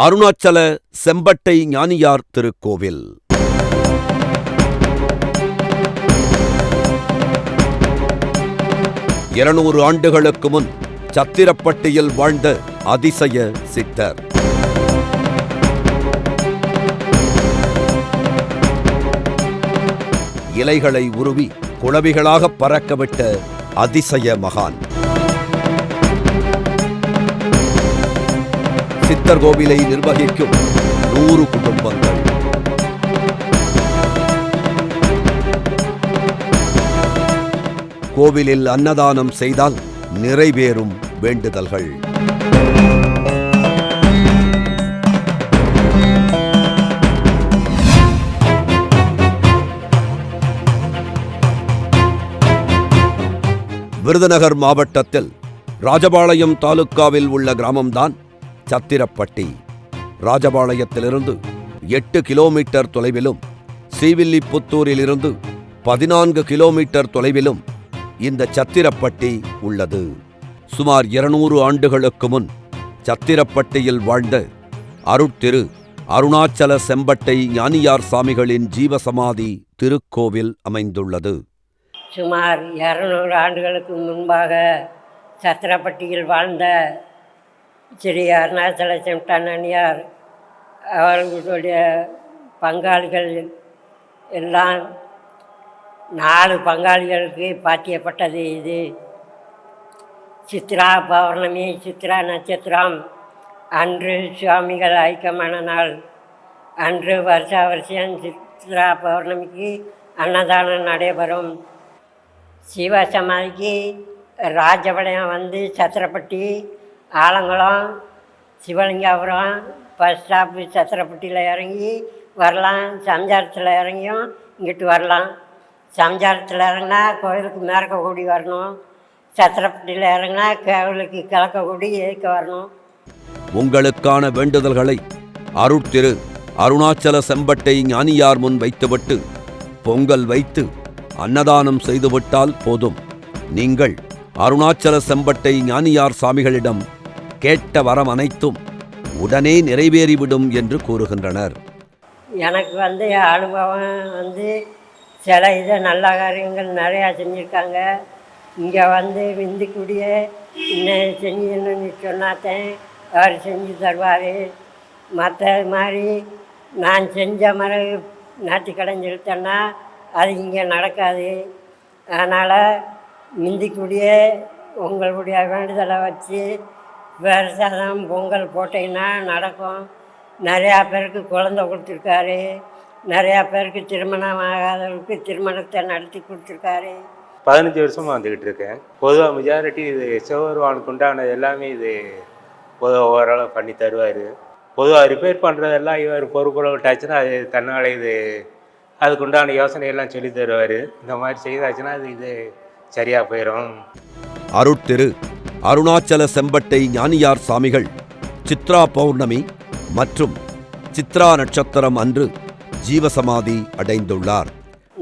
அருணாச்சல செம்பட்டை ஞானியார் திருக்கோவில். இருநூறு ஆண்டுகளுக்கு முன் சத்திரப்பட்டியில் வாழ்ந்த அதிசய சித்தர். இலைகளை உருவி குளவிகளாக பறக்கவிட்ட அதிசய மகான். சித்தர் கோவிலை நிர்வகிக்கும் நூறு குடும்பங்கள். கோவிலில் அன்னதானம் செய்தால் நிறைவேறும் வேண்டுதல்கள். விருதுநகர் மாவட்டத்தில் ராஜபாளையம் தாலுக்காவில் உள்ள கிராமம்தான் சத்திரப்பட்டி ராஜபாளையத்திலிருந்து எட்டு கிலோமீட்டர் தொலைவிலும் ஸ்ரீவில்லிபுத்தூரிலிருந்து பதினான்கு கிலோமீட்டர் தொலைவிலும் இந்த சத்திரப்பட்டி உள்ளது. சுமார் இருநூறு ஆண்டுகளுக்கு முன் சத்திரப்பட்டியில் வாழ்ந்த அருட்திரு அருணாச்சல செம்பட்டை ஞானியார் சாமிகளின் ஜீவசமாதி திருக்கோவில் அமைந்துள்ளது. சுமார் இருநூறு ஆண்டுகளுக்கு முன்பாக சத்திரப்பட்டியில் வாழ்ந்த ஸ்ரீ அருணாச்சல செம்டனியார் அவர்களுடைய பங்காளிகள் எல்லாம் நாலு பங்காளிகளுக்கு பாத்தியப்பட்டது இது. சித்ரா பௌர்ணமி சித்ரா நட்சத்திரம் அன்று சுவாமிகள் ஐக்கியமான நாள் அன்று வருஷா வருஷம் சித்ரா பௌர்ணமிக்கு அன்னதானம் நடைபெறும். சிவ சமாதிக்கு வந்து சத்திரப்பட்டி ஆலங்குளம் சிவலிங்காபுரம் பஸ் ஸ்டாப்பு சத்திரப்பட்டியில் இறங்கி வரலாம். சம்சாரத்தில் இறங்கியும் இங்கிட்டு வரலாம். சம்சாரத்தில் இறங்கினா கோயிலுக்கு மேற்க கூடி வரணும். சத்திரப்பட்டியில் இறங்கினா கோவிலுக்கு கிழக்க கூடி ஏற்க வரணும். உங்களுக்கான வேண்டுதல்களை அருட்திரு அருணாச்சல செம்பட்டை ஞானியார் முன் வைத்துவிட்டு பொங்கல் வைத்து அன்னதானம் செய்துவிட்டால் போதும். நீங்கள் அருணாச்சல செம்பட்டை ஞானியார் சாமிகளிடம் கேட்ட வரம் அனைத்தும் உடனே நிறைவேறிவிடும் என்று கூறுகின்றனர். எனக்கு வந்து அனுபவம் வந்து சில இதை நல்ல காரியங்கள் நிறையா செஞ்சுருக்காங்க. இங்கே வந்து விந்துக்குடியே இன்னும் செஞ்சுன்னு சொன்னாத்தேன். அவர் செஞ்சு தருவார். மற்ற மாதிரி நான் செஞ்ச மாதிரி நாட்டு கடைஞ்சிருத்தேன்னா அது இங்கே நடக்காது. அதனால் மிந்திக்குடியே உங்களுடைய வேண்டுதலை வச்சு பிரசாதம் பொங்கல் போட்டிங்கன்னா நடக்கும். நிறையா பேருக்கு குழந்த கொடுத்துருக்காரு. நிறையா பேருக்கு திருமணம் ஆகாதவங்களுக்கு திருமணத்தை நடத்தி கொடுத்துருக்காரு. பதினஞ்சு வருஷமாக வந்துக்கிட்டு இருக்கேன். பொதுவாக மெஜாரிட்டி இது சிவபெருமானுக்கு உண்டான எல்லாமே இது பொதுவாக ஓரளவு பண்ணி தருவார். பொதுவாக ரிப்பேர் பண்ணுறதெல்லாம் இவர் பொறுப்புல விட்டாச்சுன்னா அது தன்னால் இது அதுக்கு உண்டான யோசனையெல்லாம் சொல்லி தருவார். இந்த மாதிரி செய்தாச்சுன்னா அது இது சரியாக போயிடும் அருட்திரு அருணாச்சல செம்பட்டை ஞானியார் சாமிகள் சித்ரா பௌர்ணமி மற்றும் சித்ரா நட்சத்திரம் அன்று ஜீவசமாதி அடைந்துள்ளார்.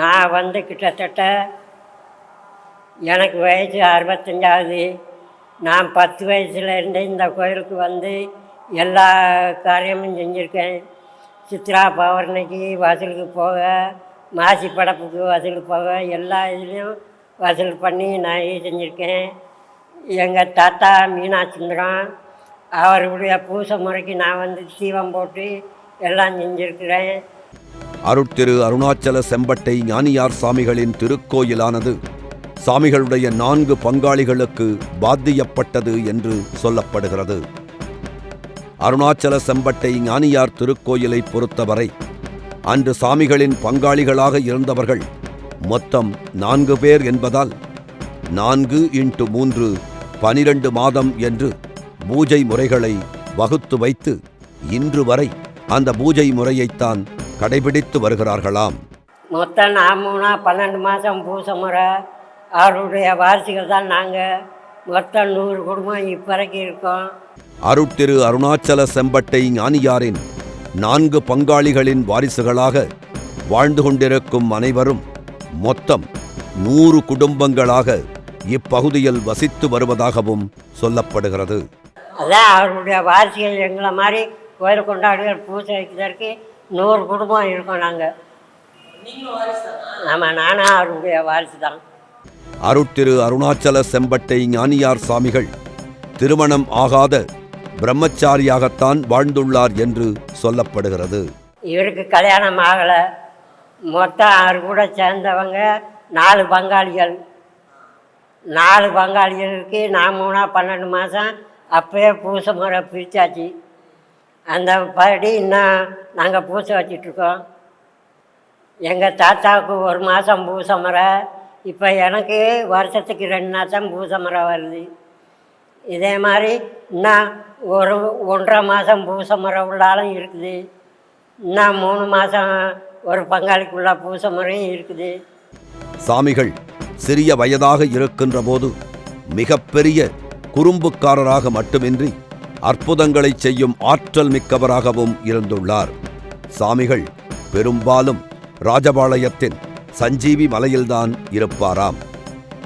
நான் வந்து கிட்டத்தட்ட எனக்கு வயசு அறுபத்தஞ்சாவது நான் பத்து வயசுலேருந்தே இந்த கோயிலுக்கு வந்து எல்லா காரியமும் செஞ்சுருக்கேன். சித்ரா பௌர்ணமிக்கு வசூலுக்கு போக மாசி படப்புக்கு வசூலுக்கு போக எல்லா இதுலேயும் வசூல் பண்ணி நான் செஞ்சுருக்கேன். எங்கள் தாத்தா மீனாட்சுந்தரம் அவருடைய பூசை முறைக்கு நான் வந்து தீபம் போட்டு எல்லாம் செஞ்சிருக்கிறேன். அருட்திரு அருணாச்சல செம்பட்டை ஞானியார் சாமிகளின் திருக்கோயிலானது சாமிகளுடைய நான்கு பங்காளிகளுக்கு பாத்தியப்பட்டது என்று சொல்லப்படுகிறது. அருணாச்சல செம்பட்டை ஞானியார் திருக்கோயிலை பொறுத்தவரை அன்று சாமிகளின் பங்காளிகளாக இருந்தவர்கள் மொத்தம் நான்கு பேர் என்பதால் நான்கு இன்ட்டு மூன்று பனிரெண்டு மாதம் என்று பூஜை முறைகளை வகுத்து வைத்து இன்று வரை அந்த பூஜை முறையைத்தான் கடைபிடித்து வருகிறார்களாம். மொத்தம் நான் மூணா பன்னெண்டு மாதம் பூச முறை. அவருடைய வாரிசுகள் தான் நாங்கள் மொத்தம் நூறு குடும்பம் இப்போ வரைக்கும் இருக்கோம். அருட்திரு அருணாச்சல செம்பட்டை ஞானியாரின் நான்கு பங்காளிகளின் வாரிசுகளாக வாழ்ந்து கொண்டிருக்கும் அனைவரும் மொத்தம் நூறு குடும்பங்களாக இப்பகுதியில் வசித்து வருவதாகவும் சொல்லப்படுகிறது. அதான் அவருடைய வாரிசுகள் எங்களை மாதிரி கோயில் கொண்டாடுகள் பூஜை வைக்கிறதுக்கு நூறு குடும்பம் இருக்கோம் நாங்கள் ஆமாம் நானும் அவருடைய வாரிசு தான் அருட்திரு அருணாச்சல செம்பட்டை ஞானியார் சாமிகள் திருமணம் ஆகாத பிரம்மச்சாரியாகத்தான் வாழ்ந்துள்ளார் என்று சொல்லப்படுகிறது. இவருக்கு கல்யாணம் ஆகலை. மொத்தம் அவர் கூட சேர்ந்தவங்க நாலு பங்காளிகள். நாலு பங்காளிகளுக்கு நான் மூணா பன்னெண்டு மாதம் அப்போயே பூசை முறை பிரித்தாச்சு அந்த படி இன்னும் நாங்கள் பூசை வச்சிட்ருக்கோம் எங்கள் தாத்தாவுக்கு ஒரு மாதம் பூசை முறை இப்போ எனக்கு வருஷத்துக்கு ரெண்டு மாதம் பூசை முறை வருது. இதே மாதிரி இன்னும் ஒரு ஒன்றரை மாதம் பூசை முறை உள்ளாலும் இருக்குது. இன்னும் மூணு மாதம் ஒரு பங்காளிக்குள்ள பூசை முறையும் இருக்குது. சாமிகள் சிறிய வயதாக இருக்கின்ற போது மிகப்பெரிய குறும்புக்காரராக மட்டுமின்றி அற்புதங்களை செய்யும் ஆற்றல் மிக்கவராகவும் இருந்துள்ளார். சாமிகள் பெரும்பாலும் ராஜபாளையத்தின் சஞ்சீவி மலையில்தான் இருப்பாராம்.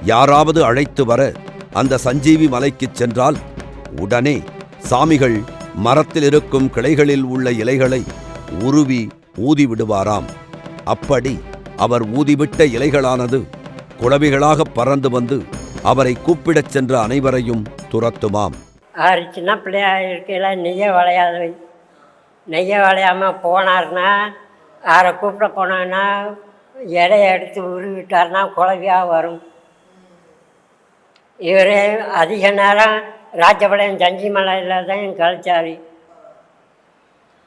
யாராவது அழைத்து வர அந்த சஞ்சீவி மலைக்குச் சென்றால் உடனே சாமிகள் மரத்தில் இருக்கும் கிளைகளில் உள்ள இலைகளை உருவி ஊதிவிடுவாராம். அப்படி அவர் ஊதிவிட்ட இலைகளானது குளவிகளாக பறந்து வந்து அவரை கூப்பிடச் சென்ற அனைவரையும் துரத்துமாம். அவர் சின்ன பிள்ளையா இருக்கையில் நெய்ய விளையாது. நெய்ய விளையாமல் போனார்னா அவரை கூப்பிட போனான்னா இலைய எடுத்து உருவிட்டார்னா குழவியாக வரும். இவர் அதிக நேரம் ராஜபாளையம் சஞ்சி மலையில் தான் கழிச்சார்.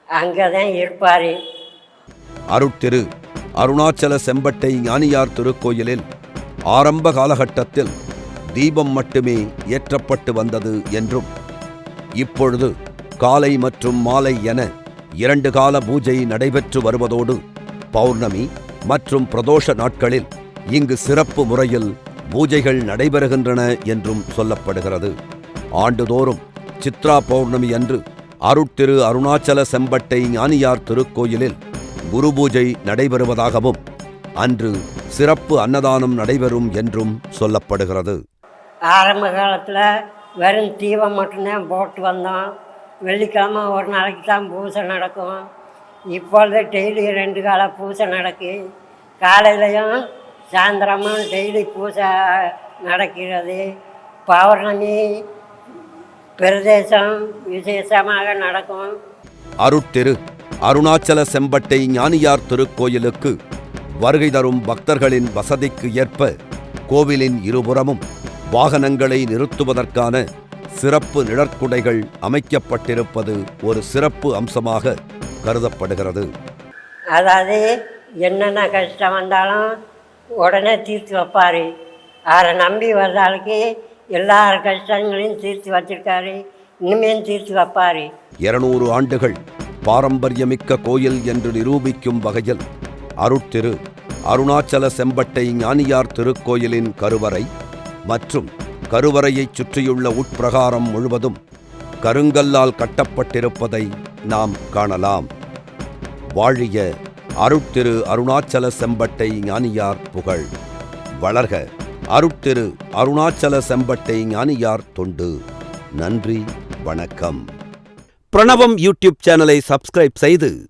அங்கே தான் இருப்பார். அருட்திரு அருணாச்சல செம்பட்டை ஞானியார் திருக்கோயிலில் ஆரம்ப காலகட்டத்தில் தீபம் மட்டுமே ஏற்றப்பட்டு வந்தது என்றும் இப்பொழுது காலை மற்றும் மாலை என இரண்டு கால பூஜை நடைபெற்று வருவதோடு பௌர்ணமி மற்றும் பிரதோஷ நாட்களில் இங்கு சிறப்பு முறையில் பூஜைகள் நடைபெறுகின்றன என்றும் சொல்லப்படுகிறது. ஆண்டுதோறும் சித்ரா பௌர்ணமி அன்று அருட்திரு அருணாச்சல செம்பட்டை ஞானியார் திருக்கோயிலில் குரு பூஜை நடைபெறுவதாகவும் அன்று சிறப்பு அன்னதானம் நடைபெறும் என்றும் சொல்லப்படுகிறது. ஆரம்ப காலத்தில் வெறும் தீபம் மட்டும்தான் போட்டு வந்தோம். வெள்ளிக்கிழமை ஒரு நாளைக்கு தான் பூஜை நடக்கும். இப்பொழுது டெய்லி ரெண்டு கால பூஜை நடக்கு. காலையிலையும் சாயந்தரமும் டெய்லி பூஜை நடக்கிறது. பௌர்ணமி பிரதேசம் விசேஷமாக நடக்கும். அருட்திரு அருணாச்சல செம்பட்டை ஞானியார் திருக்கோயிலுக்கு வருகை தரும் பக்தர்களின் வசதிக்கு ஏற்ப கோவிலின் இருபுறமும் வாகனங்களை நிறுத்துவதற்கான சிறப்பு நிழற்குடைகள் அமைக்கப்பட்டிருப்பது ஒரு சிறப்பு அம்சமாக கருதப்படுகிறது. அதாவது என்னென்ன கஷ்டம் வந்தாலும் உடனே தீர்த்து வைப்பார். அவரை நம்பி வர்றாளுக்கு எல்லா கஷ்டங்களையும் தீர்த்து வச்சிருக்காரு. இனிமேல் தீர்த்து வைப்பார். இருநூறு ஆண்டுகள் பாரம்பரியமிக்க கோயில் என்று நிரூபிக்கும் வகையில் அருட்திரு அருணாச்சல செம்பட்டை ஞானியார் திருக்கோயிலின் கருவறை மற்றும் கருவறையைச் சுற்றியுள்ள உட்பிரகாரம் முழுவதும் கருங்கல்லால் கட்டப்பட்டிருப்பதை நாம் காணலாம். வாழிய அருட்திரு அருணாச்சல செம்பட்டை ஞானியார் புகழ். வளர்க அருட்திரு அருணாச்சல செம்பட்டை ஞானியார் தொண்டு. நன்றி வணக்கம். பிரணவம் யூடியூப் சேனலை சப்ஸ்கிரைப் செய்து